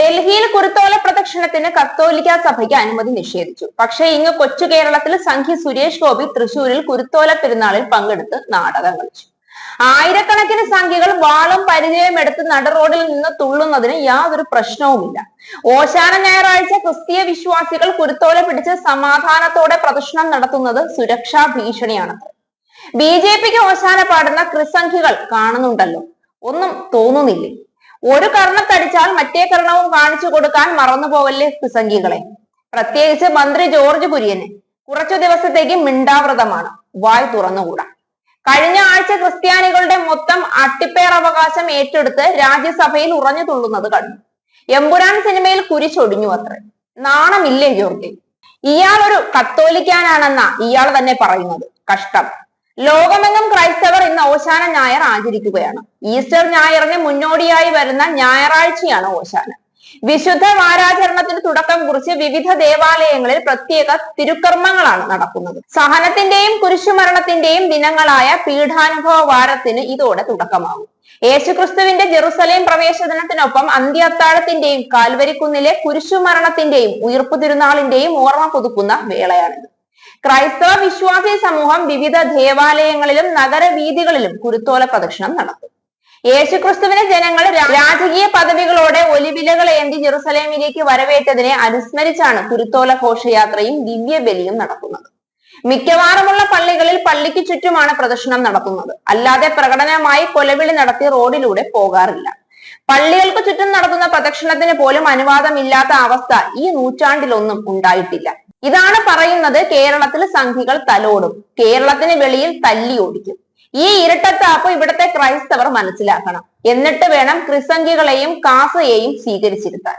ഡൽഹിയിൽ കുരുത്തോല പ്രദക്ഷിണത്തിന് കത്തോലിക്ക സഭയ്ക്ക് അനുമതി നിഷേധിച്ചു. പക്ഷേ ഇങ്ങ് കൊച്ചു കേരളത്തിൽ സംഘി സുരേഷ് ഗോപി തൃശൂരിൽ കുരുത്തോല പെരുന്നാളിൽ പങ്കെടുത്ത് നാടകം കളിച്ചു. ആയിരക്കണക്കിന് സംഖ്യകൾ വാളും പരിചയം എടുത്ത് നട റോഡിൽ നിന്ന് തുള്ളുന്നതിന് യാതൊരു പ്രശ്നവുമില്ല. ഓശാന ഞായറാഴ്ച ക്രിസ്തീയ വിശ്വാസികൾ കുരുത്തോല പിടിച്ച് സമാധാനത്തോടെ പ്രദർശനം നടത്തുന്നത് സുരക്ഷാ ഭീഷണിയാണത് ബി ജെ പിക്ക് ഓശാന പാടുന്ന ക്രിസംഖ്യകൾ കാണുന്നുണ്ടല്ലോ. ഒന്നും തോന്നുന്നില്ലേ? ഒരു കർണത്തടിച്ചാൽ മറ്റേ കർണവും കാണിച്ചു കൊടുക്കാൻ മറന്നു പോവല്ലേ ക്രിസംഖികളെ പ്രത്യേകിച്ച് മന്ത്രി ജോർജ് കുര്യന്. കുറച്ചു ദിവസത്തേക്ക് മിണ്ടാവ്രതമാണ്. വായ് തുറന്നുകൂടാ. കഴിഞ്ഞ ആഴ്ച ക്രിസ്ത്യാനികളുടെ മൊത്തം അട്ടിപ്പേർ അവകാശം ഏറ്റെടുത്ത് രാജ്യസഭയിൽ ഉറഞ്ഞു തുള്ളുന്നത് കണ്ടു. എമ്പുരാൻ സിനിമയിൽ കുരിശൊടിഞ്ഞു അത്ര. നാണമില്ലേ ജോർജ്? ഇയാൾ ഒരു കത്തോലിക്കാനാണെന്നാ ഇയാൾ തന്നെ പറയുന്നത്. കഷ്ടം. ലോകമെങ്ങും ക്രൈസ്തവർ ഇന്ന് ഓശാന ഞായർ ആചരിക്കുകയാണ്. ഈസ്റ്റർ ഞായറിന് മുന്നോടിയായി വരുന്ന ഞായറാഴ്ചയാണ് ഓശാന. വിശുദ്ധ വാരാചരണത്തിന് തുടക്കം കുറിച്ച് വിവിധ ദേവാലയങ്ങളിൽ പ്രത്യേക തിരുക്കർമ്മങ്ങളാണ് നടക്കുന്നത്. സഹനത്തിന്റെയും കുരിശുമരണത്തിന്റെയും ദിനങ്ങളായ പീഠാനുഭവ വാരത്തിന് ഇതോടെ തുടക്കമാകും. യേശുക്രിസ്തുവിന്റെ ജെറുസലേം പ്രവേശനത്തിനൊപ്പം അന്ത്യത്താഴത്തിന്റെയും കാൽവരിക്കുന്നിലെ കുരിശുമരണത്തിന്റെയും ഉയർപ്പു തിരുനാളിന്റെയും ഓർമ്മ പുതുക്കുന്ന വേളയാണിത്. ക്രൈസ്തവ വിശ്വാസി സമൂഹം വിവിധ ദേവാലയങ്ങളിലും നഗരവീഥികളിലും കുരുത്തോല പ്രദക്ഷിണം നടത്തും. യേശുക്രിസ്തുവിനെ ജനങ്ങൾ രാജകീയ പദവികളോടെ ഒലിവിലകൾ ഏന്തി ജെറുസലേമിലേക്ക് വരവേറ്റതിനെ അനുസ്മരിച്ചാണ് കുരുത്തോല ഘോഷയാത്രയും ദിവ്യബലിയും നടക്കുന്നത്. മിക്കവാറുമുള്ള പള്ളികളിൽ പള്ളിക്ക് ചുറ്റുമാണ് പ്രദർശനം നടത്തുന്നത്. അല്ലാതെ പ്രകടനമായി കൊലവിളി നടത്തി റോഡിലൂടെ പോകാറില്ല. പള്ളികൾക്ക് ചുറ്റും നടത്തുന്ന പ്രദക്ഷിണത്തിന് പോലും അനുവാദമില്ലാത്ത അവസ്ഥ ഈ നൂറ്റാണ്ടിലൊന്നും ഉണ്ടായിട്ടില്ല. ഇതാണ് പറയുന്നത് കേരളത്തിൽ സംഘികൾ തലോടും. കേരളത്തിന് വെളിയിൽ തല്ലി ഓടിക്കും. ഈ ഇരട്ടത്താപ്പ് ഇവിടത്തെ ക്രൈസ്തവർ മനസ്സിലാക്കണം. എന്നിട്ട് വേണം ക്രിസംഖികളെയും കാസയെയും സ്വീകരിച്ചിരുത്താൻ.